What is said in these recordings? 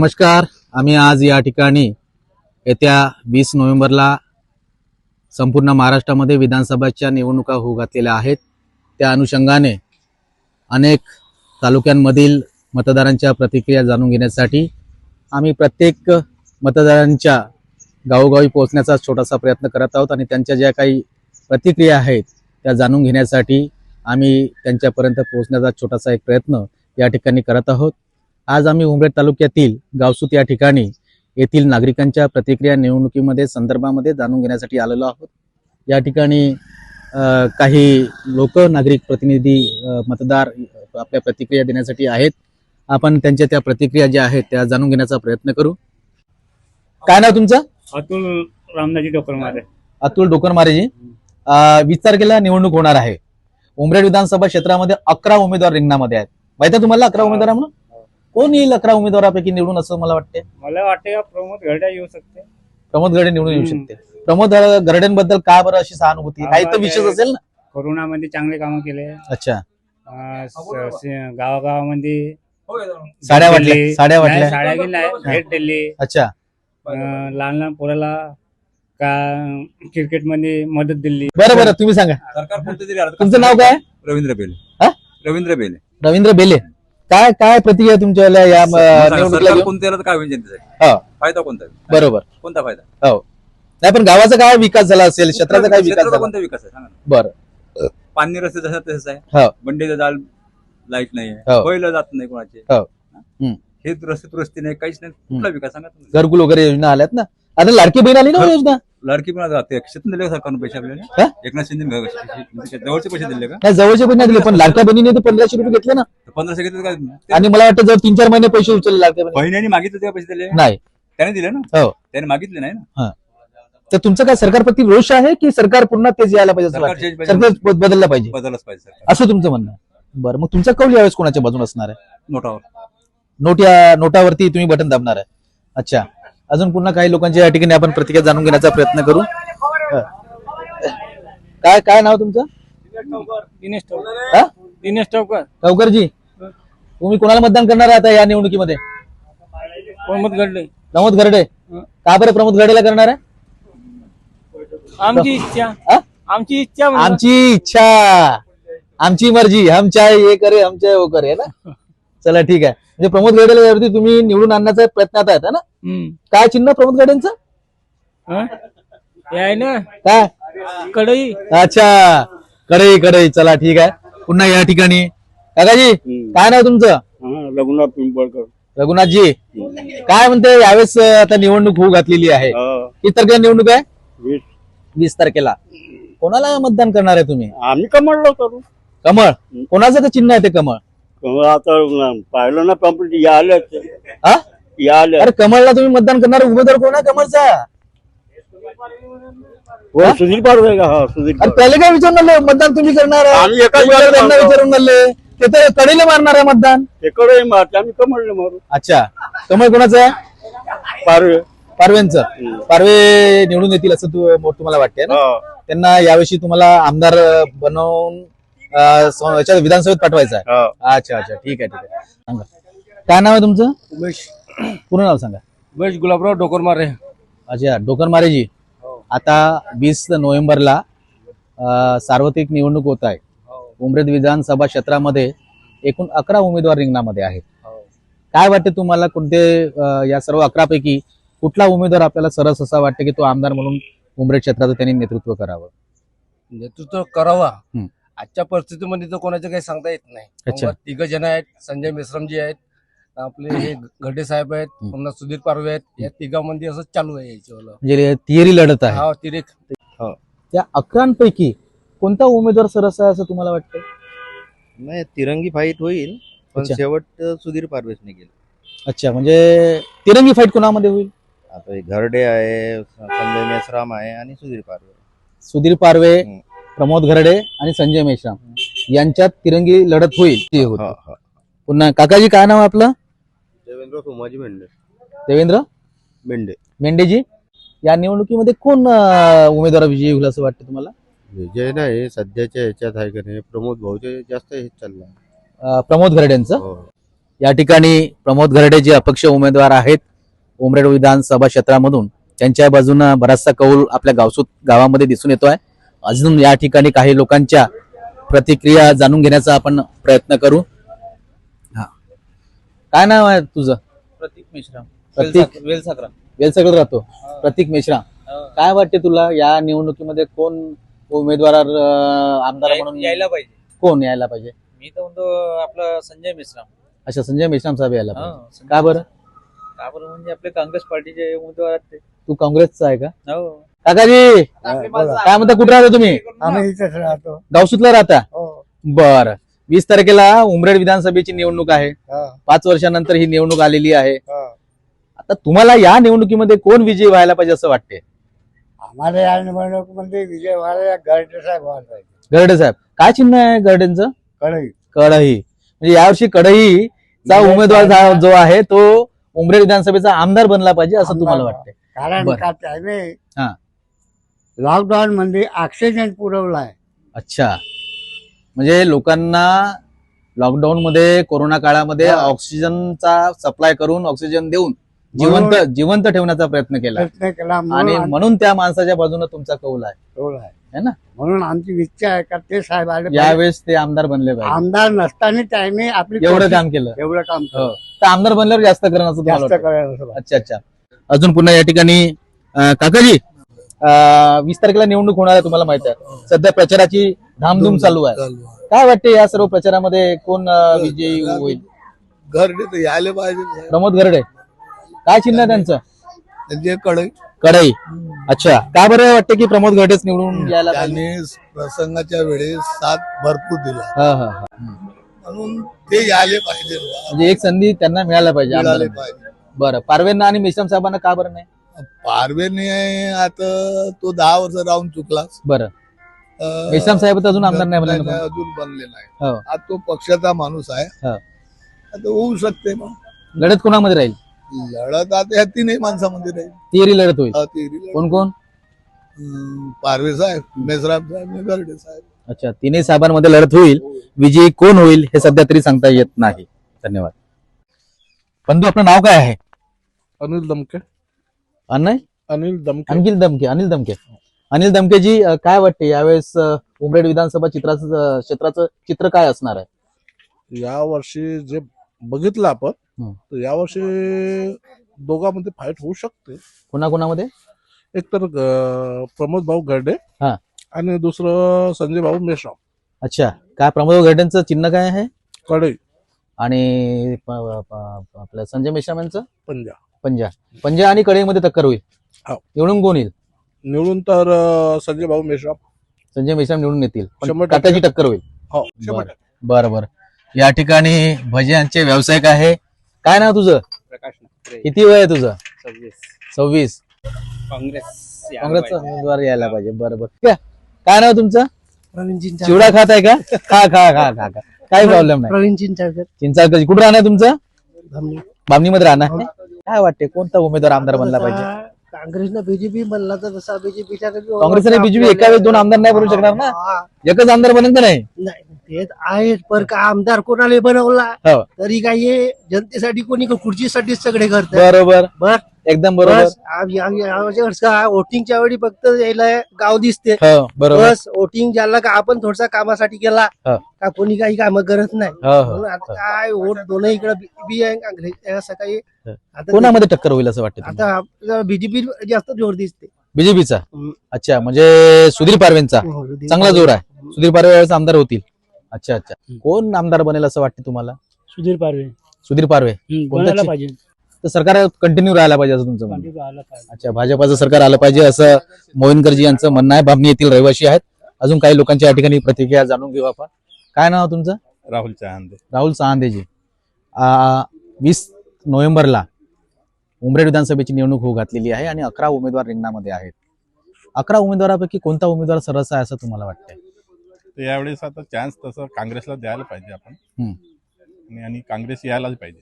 नमस्कार आम्ही आज या ठिकाणी येत्या वीस नोव्हेंबरला संपूर्ण महाराष्ट्रामध्ये विधानसभाच्या निवडणुका होऊ घातलेल्या आहेत. त्या अनुषंगाने अनेक तालुक्यांमधील मतदारांच्या प्रतिक्रिया जाणून घेण्यासाठी आम्ही प्रत्येक मतदारांच्या गावोगावी पोहोचण्याचा छोटासा प्रयत्न करत आहोत आणि त्यांच्या ज्या काही प्रतिक्रिया आहेत त्या जाणून घेण्यासाठी आम्ही त्यांच्यापर्यंत पोहोचण्याचा छोटासा एक प्रयत्न या ठिकाणी करत आहोत. आज आम्ही उमरेड तालुक्यातील गावसूत या ठिकाणी येथील नागरिकांच्या प्रतिक्रिया निवडणुकीमध्ये संदर्भामध्ये जाणून घेण्यासाठी आलेलो आहोत. या ठिकाणी काही लोक नागरिक प्रतिनिधी मतदार आपल्या प्रतिक्रिया देण्यासाठी आहेत. आपण त्यांच्या त्या प्रतिक्रिया ज्या आहेत त्या जाणून घेण्याचा प्रयत्न करू. काय नाव तुमचं? अतुल रामदाजी डोकरमारे. अतुल डोकरमारेजी. वीस तारखेला निवडणूक होणार आहे. उमरेड विधानसभा क्षेत्रामध्ये अकरा उमेदवार रिंगणामध्ये आहेत. माहिती आहे तुम्हाला अकरा उमेदवार म्हणून? कोण येईल अकरा उमेदवारापैकी निवडून असं मला वाटते मला वाटते का प्रमोद घरड्या येऊ शकते? प्रमोद गडे निवडून येऊ. शकते. प्रमोद गरडेंबद्दल का बरं अशी सहानुभूती काही तर विशेष असेल ना? कोरोनामध्ये चांगले कामं केले. अच्छा. अं, स- स- गावागावामध्ये साड्या वाटल्या दिली. साड्या नाही, वाटल्या. साड्या गेल्या भेट दिली. अच्छा. अं, लहान लहान पोराला का क्रिकेटमध्ये मदत दिली. बरं बरं तुम्ही सांगा. सरकार कोणतं तरी अर्थ- तुमचं नाव काय? रवींद्र बेले. हा? रवींद्र बेले. रवींद्र बेले. काय काय प्रतिक्रिया तुमच्या या निवडणुकीला सरकार घेऊन? कोणतं आलं तर काय होईल जनतेसाठी? हा, फायदा कोणता बरोबर. कोणता फायदा? हो. नाही पण गावाचा काय विकास झाला असेल? क्षेत्राचा काय विकास क्षेत्राचा झाला? कोणता विकास आहे? सांगा ना. बरं. पाणी रस्ते जसं तसंच हो. आहे बंडीचं जाल लाइट नाही हो. आहे पहिलं जात नाही कोणाचे. हो. हम्म. हे रस्ते रस्ते नाही काहीच नाही. कुठला विकास सांगा तुम्ही. घरकुल वगैरे योजना आल्यात ना? आता लाडकी बहीण आली ना हो योजना? लाडकी पण आता ते क्षेत्र दिले का सरकारनं पैसे? आपल्याला एकनाथ शिंदे जवळचे पैसे दिले का? नाही जवळचे पण नाही दिले पण लाडक्या बहिणीने तर पंधराशे रुपये घेतले ना. पंधराशे घेतले का? ते आणि मला वाटतं जर तीन चार महिने पैसे उचलले लाडक्या बहिणी बहिणीने मागितले तेव्हा पैसे दिले? नाही. त्याने दिले ना? हो. त्याने मागितले नाही ना? तर तुमचं काय सरकारप्रती रोष आहे की सरकार पुन्हा तेच यायला पाहिजे असं सरकार वाटतं? change पाहिजे. सरकार बद- बदललं पाहिजे. बदलच पाहिजे सरकार. असं तुमचं म्हणणं आहे. बरं मग तुमचा कौल यावेळेस कोणाच्या बाजून असणार आहे? नोटावर. नोट या नोटावरती तुम्ही बटन दाबणार आहे. अच्छा. अजून पुन्हा काही लोकांच्या या ठिकाणी आपण प्रतिक्रिया जाणून घेण्याचा प्रयत्न करू. हं. काय काय नाव तुमचं? दिनेश टोकर हा? दिनेश टोकर गावकरजी तुम्ही कोणाला मतदान करणार आहे आता या निवडणुकीमध्ये? प्रमोद घडले प्रमोद गरडे. का बरं प्रमोद गरडेला करणार आहे? आमची इच्छा. हा? आमची इच्छा आमची इच्छा. आमची मर्जी. हम चाहे हे करे हम चाहे वो करे ना? चला ठीक आहे. म्हणजे प्रमोद गरडेला यावरती तुम्ही निवडून आणण्याचा प्रयत्नात आहेत है ना? काय चिन्ह प्रमोद गरडेंचं हे? आहे ना? काय? कढई. अच्छा. कडई कडई चला ठीक आहे. पुन्हा या ठिकाणी. काकाजी काय नाव तुमचं? रघुनाथ पिंपळकर. रघुनाथजी. काय म्हणते यावेळेस आता निवडणूक होऊ घातलेली आहे. किती तारखेला निवडणूक आहे? वीस. तारखेला. कोणाला मतदान करणार आहे तुम्ही? आम्ही कमळलो करू कमळ. कोणाचं ते चिन्ह आहे ते कमळ. कमळ आता पाहिलं ना कंप्लीट या आल्या हा? या आल्या अरे कमळला तुम्ही मतदान करणार उमेदवार कोण आहे कमळचा? हो सुधीर पाडवे का? हा सुधीर अरे पहिले काय विचारून आले मतदान तुम्ही करणार आहे. आम्ही एकाच तुम्ही वेळेला त्यांना करतो. विचारून आले ते तर कडेला मारणार आहे मतदान. एकडे मारते आम्ही कमळले मारू. अच्छा. कमळ कोणाचं आहे? पारवे पारवेंचं पारवे निवडून येतील असं तू तुम्हाला वाटते ना? हा. त्यांना यावर्षी तुम्हाला आमदार बनवून अं, स- याच्या विधानसभेत पाठवायचं आहे. हा. अच्छा अच्छा. ठीक आहे ठीक आहे. सांगा. काय नाव आहे तुमचं? उमेश. पूर्ण नाव सांगा. उमेश गुलाबराव डोकरमारे. अच्छा डोकरमारेजी. आता वीस नोव्हेंबरला सार्वत्रिक निवडणूक होत आहे. उमरेड विधानसभा क्षेत्रामध्ये एकूण अकरा उमेदवार रिंगणामध्ये आहेत. काय वाटते तुम्हाला कोणते या सर्व अकरा पैकी कुठला उमेदवार आपल्याला सरस असा वाटते की तो आमदार म्हणून उमरेड क्षेत्राचं त्यांनी नेतृत्व करावं? नेतृत्व करावा. आजच्या परिस्थितीमध्ये तर कोणाचं काही सांगता येत नाही. अच्छा. तिघ जण आहेत संजय मेश्रामजी आहेत आपले हे घडे साहेब आहेत हम्म. पुन्हा सुधीर पारवे आहेत या तिघांमध्ये असं चालू आहे याच्यावालं. म्हणजे तिहेरी लढत आहे. हा. तिरेक त्या अकरांपैकी कोणता उमेदवार सरस आहे असं तुम्हाला वाटतं नाही तिरंगी फाईट होईल पण अच्छा. शेवट अ, सुधीर पारवेशने गेले अच्छा म्हणजे तिरंगी फाईट कोणामध्ये होईल? आता हे घरडे आहे संजय मेश्राम आहे आणि सुधीर पारवे. सुधीर पारवे हम्म. प्रमोद घरडे आणि संजय मेश्राम. यांच्यात तिरंगी लढत होईल. ते होतं. हा, हा. पुन्हा काकाजी काय नाव आहे आपलं? देवेंद्र सोमाजी मेंढे देवेंद्र? मेंढे मेंढेजी या निवडणुकीमध्ये कोण उमेदवार विजयी होईल असं वाटतं तुम्हाला? विजय नाही सध्याच्या ह्याच्यात आहे का नाही? प्रमोद भाऊचे जास्त हेच चाललं प्रमोद घरडेंचं? हो. या ठिकाणी प्रमोद घरडे जे अपक्ष उमेदवार आहेत उमरेड विधानसभा क्षेत्रामधून त्यांच्या बाजूनं बराचसा कौल आपल्या गावसूत गावामध्ये दिसून येतोय. अजून या ठिकाणी काही लोकांच्या प्रतिक्रिया जाणून घेण्याचा आपण प्रयत्न करू. हा. काय नाव आहे तुझं? प्रतीक मेश्राम. प्रतीक वेलसाकरा. वेलसगड राहतो. प्रतीक मेश्राम. काय वाटते तुला या निवडणुकीमध्ये कोण उमेदवार आमदार म्हणून यायला पाहिजे. कोण यायला पाहिजे? मी तर म्हणतो आपला संजय मेश्राम. अच्छा संजय मेश्राम साहेब यायला पाहिजे. का बरं? का बरं? म्हणजे आपले काँग्रेस पार्टीचे उमेदवार आहेत ते. तू काँग्रेसचा आहे का? हो. काकाजी काय म्हणता कुठे राहता तुम्ही? आम्ही इथेच राहतो. गावसूतला राहता? हो. बर. वीस तारखेला उमरेड विधानसभेची निवडणूक आहे. पाच वर्षानंतर ही निवडणूक आलेली आहे. हा. आता तुम्हाला या निवडणुकीमध्ये कोण विजयी व्हायला पाहिजे असं वाटते आम्हाला या निवडणुकीमध्ये विजय व्हायला गाडगे साहेब व्हायला पाहिजे. गरडे साहेब. काय चिन्ह आहे गरडेंचं? कळई कढई. म्हणजे यावर्षी कढईचा उमेदवार जो आहे तो उमरेड विधानसभेचा आमदार बनला पाहिजे असं तुम्हाला बा. वाटते कारण बरं. का त्याने. लॉकडाऊन मध्ये ऑक्सिजन पुरवलाय. अच्छा. म्हणजे लोकांना लॉकडाऊन मध्ये कोरोना काळामध्ये. ऑक्सिजनचा सप्लाय करून ऑक्सिजन देऊन जिवंत जिवंत ठेवण्याचा प्रयत्न केला. प्रयत्न केला. आणि म्हणून त्या माणसाच्या बाजूने तुमचा कौल आहे. ठेवलाय. है ना? म्हणून आमची इच्छा आहे का ते साहेब आले पाहिजे. यावेळेस ते आमदार बनले पाहिजे. आमदार नसताना त्याने आपली एवढं काम केलं. एवढं काम हो. तर आमदार बनल्यावर जास्त करणं असं तुम्हाला जास्त वाटतं? करायला असं अच्छा अच्छा. अजून पुन्हा या ठिकाणी अं, काकाजी वीस तारखेला निवडणूक होणार आहे तुम्हाला माहीत आहे. सध्या प्रचाराची धामधूम चालू आहे. काय वाटते या सर्व प्रचारामध्ये कोण विजयी होईल? घरडे तर यायला पाहिजे. प्रमोद गरडे काय चिन्ह आहे त्यांचं? त्यांचे कडे कढई अच्छा. काय बरं वाटतं की प्रमोद गरडेच निवडून यायला पाहिजे? त्यांनी प्रसंगाच्या वेळेस साथ भरपूर दिला. हा हा हा. म्हणून ते यायले पाहिजे. म्हणजे एक संधी त्यांना मिळायला पाहिजे. मिळाले पाहिजे. बरं. पारवेंना आणि मेश्राम साहेबांना का बरं नाही? पारवेने आता तो दहा वर्ष राहून चुकलाच. बरं. अं, मेश्राम साहेब तर अजून आमदार नाही बनले ना अजून बनले नाही हो. आज तो पक्षाचा माणूस आहे. हो. आता होऊ शकते मग. लढत कोणामध्ये राहील? लढत आता ह्या तीनही माणसामध्ये राहील. तिहेरी लढत होईल. हा, लढत. कोण कोण? अं, पारवे साहेब मेसराम साहेब आणि गरडे साहेब. अच्छा तिन्ही साहेबांमध्ये लढत होईल. विजयी कोण होईल हे सध्या तरी सांगता येत नाही. धन्यवाद. बंधू आपलं नाव काय आहे? अनिल दमके. अनिल दमके. अनिल दमके अनिल दमके. अनिल दमकेजी अं, काय वाटते यावेळेस अं, उमरेड विधानसभा चित्राचं अं, क्षेत्राचं चित्र काय असणार आहे? या वर्षी जे बघितलं आपण. तर या वर्षी दोघांमध्ये फाईट होऊ शकते. कोणाकोणामध्ये? एक तर अं, प्रमोद भाऊ गर्डे हा. आणि दुसरं संजय भाऊ मेश्राम. अच्छा. काय प्रमोद गर्डेंचं चिन्ह काय आहे? कडे आणि प- प- प- आपलं संजय मेश्राम यांचं? पंजा. पंजा. पंजा आणि कडेमध्ये टक्कर होईल. हो. निवडून कोण येईल? निवडून तर अं, संजय भाऊ मेश्राम. संजय मेश्राम निवडून येतील. पण शंभर टक्के. काकाची टक्कर होईल. हो शंभर बरं. टक्के. बरं बरं. या ठिकाणी भजे यांचे व्यावसायिक आहे. काय नाव तुझं? प्रकाश किती वय आहे तुझं? सव्वीस. सव्वीस. काँग्रेस यायला काँग्रेसचा पाहिजे. उमेदवार यायला पाहिजे. बरं बरं. ठीक आहे. काय नाव तुमचं? प्रवीण चिंचा चिवडा खात आहे का? खा खा खा खा खा. काही प्रॉब्लेम नाही. प्रवीण चिंचाळकर चिंचाळकर कुठं राहणार तुमचं. बामणीमध्ये राहणार. आहे? काय वाटते? कोणता उमेदवार आमदार बनला पाहिजे? काँग्रेसनं बीजेपी बनला तर तसा बीजेपीच्या काँग्रेस आणि बीजेपी एका वेळेस दोन आमदार नाही बनवू शकणार ना? एकच आमदार बनेल का नाही नाही तेच आहे पर का आमदार कोणाला बनवला? हो. तरी काय हे जनतेसाठी कोणी का खुर्चीसाठीच सगळे करतात? बरोबर. बर. एकदम बरोबर. बस वोटिंगच्या वेळी फक्त यायला गाव दिसते. हो बरोबर. बस वोटिंग ज्याला का आपण थोडसा कामासाठी केला हो. का कोणी काही काम करत नाही. हो हो. म्हणून आता काय वोट दोन्ही इकडे बी आहे काँग्रेस आहे, असं काही आता कोणामध्ये टक्कर होईल असं वाटतं? आता बीजेपी जास्त जोर दिसते. बीजेपीचा हम्म. अच्छा म्हणजे सुधीर पारवेंचा. चांगला जोर आहे. सुधीर पारवे यावेळेस आमदार होतील. अच्छा अच्छा. कोण आमदार बनेल असं वाटतं तुम्हाला? सुधीर पारवे. सुधीर पारवे. कोणत्या बनायला पाहिजे. तर सरकार कंटिन्यू राहायला पाहिजे असं तुमचं म्हणणं. पाहिजे. अच्छा भाजपाचं सरकार आलं पाहिजे असं मोहिनकरजी यांचं म्हणणं आहे. बामणी येथील रहिवासी आहेत. अजून काही लोकांच्या या ठिकाणी प्रतिक्रिया जाणून घेऊ आपण. काय नाव तुमचं? राहुल चहांदे. राहुल सहांदेजी वीस नोव्हेंबरला उमरेड विधानसभेची निवडणूक होऊ घातलेली आहे आणि अकरा उमेदवार रिंगणामध्ये आहेत. अकरा उमेदवारापैकी कोणता उमेदवार सरस आहे असं तुम्हाला वाटतंय? तर यावेळेस आता चान्स तसं काँग्रेसला द्यायला पाहिजे आपण. हम्म. आणि- आणि काँग्रेस यायलाच पाहिजे.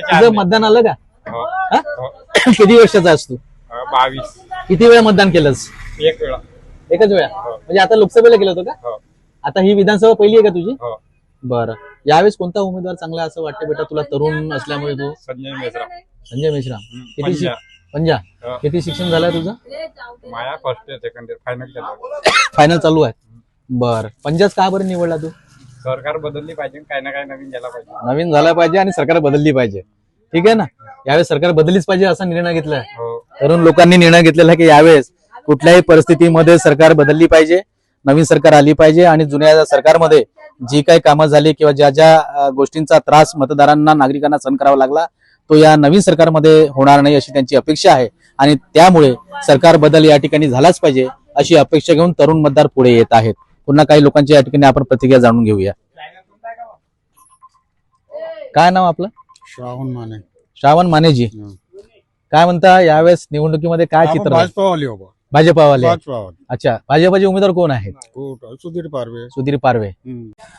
तुझं मतदान आलं का? हा? किती वर्षाचा आहेस तू? बावीस. किती वेळा मतदान केलंस? एक वेळा. एकच वेळा? म्हणजे आता लोकसभेला गेलं होतं का? हो. आता ही विधानसभा पहिली आहे का तुझी? हो. बरं. यावेळेस कोणता उमेदवार चांगला असं वाटतं बेटा? तुला तरुण असल्यामुळे तू? संजय मेश्राम संजय मेश्राम किती पंजा. शिक- पंजा. हा. किती शिक्षण झालंय तुझं? माया first year second year final final चालू आहे. बर. पंजाच का बरं निवडला तू? सरकार बदलली पाहिजे काही ना काही नवीन गेला पाहिजे. नवीन झाला पाहिजे आणि सरकार बदलली पाहिजे. ठीक आहे ना? यावेळेस सरकार बदललीच पाहिजे असा निर्णय घेतलाय हो. तरुण लोकांनी निर्णय घेतलेला आहे की यावेळेस कुठल्याही परिस्थितीमध्ये सरकार बदलली पाहिजे नवीन सरकार आली पाहिजे आणि जुन्या सरकारमध्ये जी काही कामं झाली किंवा ज्या ज्या गोष्टींचा त्रास मतदारांना नागरिकांना सहन करावा लागला तो या नवीन सरकारमध्ये होणार नाही अशी त्यांची अपेक्षा आहे. आणि त्यामुळे सरकार बदल या ठिकाणी झालाच पाहिजे अशी अपेक्षा घेऊन तरुण मतदार पुढे येत आहेत. पुन्हा काही लोकांची या ठिकाणी आपण प्रतिक्रिया जाणून घेऊया. काय नाव आपलं? श्रावण माने. श्रावण मानेजी. काय म्हणता यावेळेस निवडणुकीमध्ये काय चित्र? भाजपावाले हो बा. भाजपावाले. अच्छा भाजपाचे उमेदवार कोण आहेत? सुधीर पारवे. सुधीर पारवे.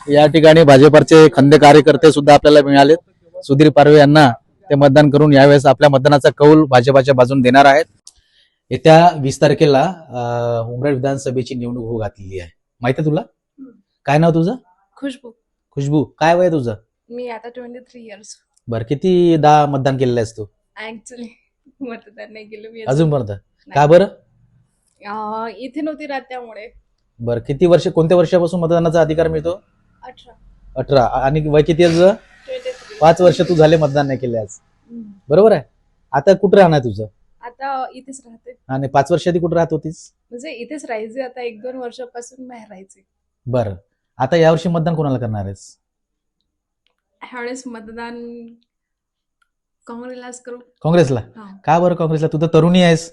या ठिकाणी भाजपचे खंदे कार्यकर्ते सुद्धा आपल्याला मिळालेत. सुधीर पारवे यांना ते मतदान करून यावेळेस आपल्या मतदानाचा कौल भाजपाच्या बाजून देणार आहेत. येत्या वीस तारखेला उमरेड विधानसभेची निवडणूक होऊ घातलेली आहे. माहिती तुला? काय नाव तुझं? खुशबू. खुशबू. काय वय तुझं? मी आता ट्वेंटी थ्री इयर्स बरं किती दा मतदान केलेलं आहेस तू? ऍक्च्युली मतदान नाही केलं मी अजूनपर्यंत का बरं? अं, इथे नव्हती राहत त्यामुळे. बरं किती वर्ष कोणत्या वर्षापासून मतदानाचा अधिकार मिळतो? अठरा. अठरा. आणि वय किती आहे तुझं? ट्वेंटी थ्री पाच वर्ष तू झाले मतदान नाही केले आज. बरोबर आहे? आता कुठं राहणार तुझं? आता इथेच राहते. आणि पाच वर्ष आधी कुठं राहत होतीस? म्हणजे इथेच राहायचे आता एक दोन वर्षापासून बाहेर राहायचे. बरं. आता यावर्षी मतदान कोणाला करणार आहेस? ह्यावेळेस मतदान काँग्रेसलाच करू. काँग्रेसला? हा. का बरं काँग्रेसला? तू तर तरुणी आहेस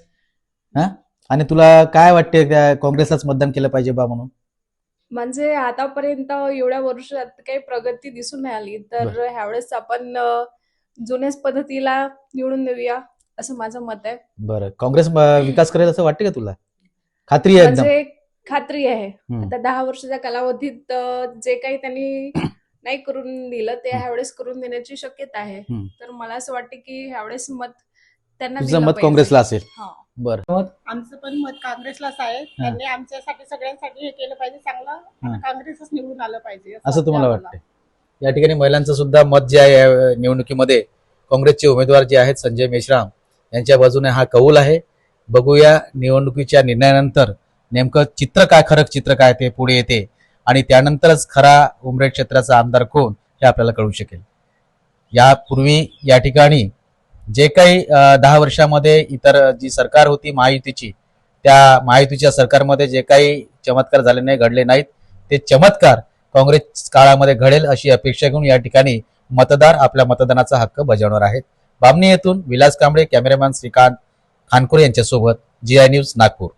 हा? आणि तुला काय वाटते त्या काँग्रेसलाच मतदान केलं पाहिजे बा म्हणून? म्हणजे आतापर्यंत एवढ्या वर्षात काही प्रगती दिसून नाही आली. तर ह्यावेळेस आपण अं, जुन्याच पद्धतीला निवडून देऊया असं माझं मत आहे. बरं. काँग्रेस अं, विकास करेल असं वाटते का तुला? खात्री आहे एकदम म्हणजे खात्री आहे हम्म. आता दहा वर्षाच्या कालावधीत अं, जे काही त्यांनी नाही करून दिलं ते ह्यावेळेस करून देण्याची शक्यता आहे हम्म. तर मला असं वाटतं की ह्यावेळेस मत त्यांना तुझं दिलं मत पाहिजे. काँग्रेसला असेल हा. बरं आमचं पण मत काँग्रेसलाच आहे त्यांनी आमच्यासाठी सगळ्यांसाठी हे केलं पाहिजे चांगलं. काँग्रेसच निवडून आलं पाहिजे असं तुम्हाला. वाटतंय या ठिकाणी महिलांचं सुद्धा मत जे आहे या निवडणुकीमध्ये काँग्रेसचे उमेदवार जे आहेत संजय मेश्राम यांच्या बाजूने हा कौल आहे बघूया निवडणुकीच्या निर्णयानंतर नेमकं चित्र काय खरं चित्र काय ते पुढे येते. आणि त्यानंतरच खरा उमरेड क्षेत्राचा आमदार कोण हे आपल्याला कळू शकेल. यापूर्वी या ठिकाणी जे काही दहा वर्षामध्ये इतर जी सरकार होती महायुतीची त्या महायुतीच्या सरकारमध्ये जे काही चमत्कार झाले नाही घडले नाहीत ते चमत्कार काँग्रेस काळामध्ये घडेल अशी अपेक्षा घेऊन या ठिकाणी मतदार आपल्या मतदानाचा हक्क बजावणार आहेत. बामणी येथून विलास कांबळे कॅमेरामॅन श्रीकांत खानकोरे यांच्यासोबत जी आय न्यूज नागपूर.